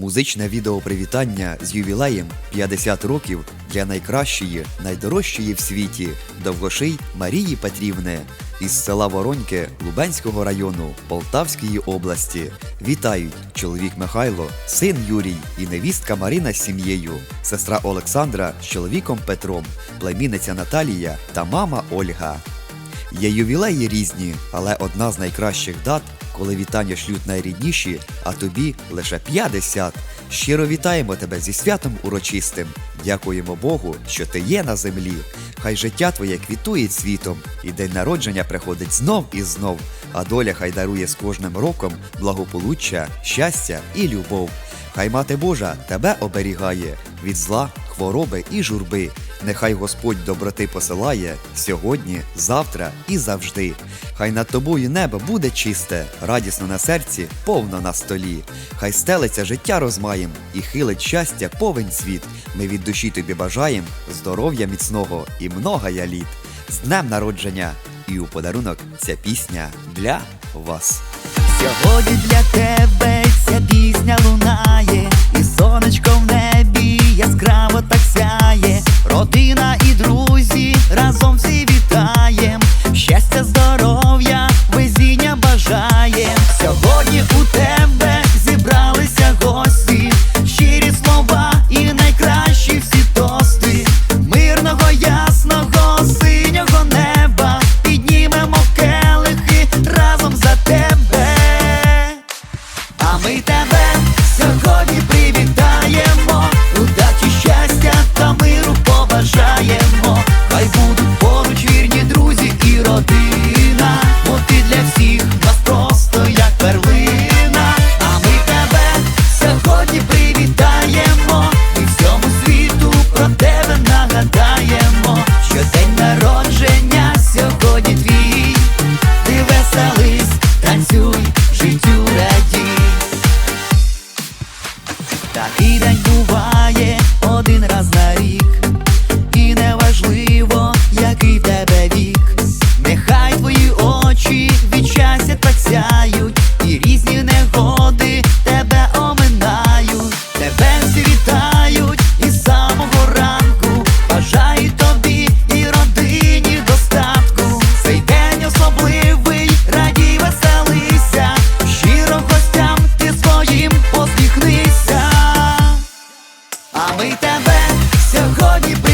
Музичне відео привітання з ювілеєм 50 років для найкращої, найдорожчої в світі довгоший Марії Петрівни із села Вороньки Лубенського району Полтавської області. Вітають чоловік Михайло, син Юрій і невістка Марина з сім'єю, сестра Олександра з чоловіком Петром, племінниця Наталія та мама Ольга. Є ювілеї різні, але одна з найкращих дат, коли вітання шлють найрідніші, а тобі лише 50. Щиро вітаємо тебе зі святом урочистим. Дякуємо Богу, що ти є на землі. Хай життя твоє квітує світом, і день народження приходить знов і знов, а доля хай дарує з кожним роком благополуччя, щастя і любов. Хай мати Божа тебе оберігає від зла, хвороби і журби. Нехай Господь доброти посилає сьогодні, завтра і завжди. Хай над тобою небо буде чисте, радісно на серці, повно на столі. Хай стелиться життя розмаєм і хилить щастя повен світ. Ми від душі тобі бажаєм здоров'я міцного і многая літ. З днем народження! І у подарунок ця пісня для вас. Сьогодні для тебе ця пісня лунає, і сонечко в небі яскраво так сяє. Життю радій. Такий день буває один раз на рік. а ми тебе сьогодні.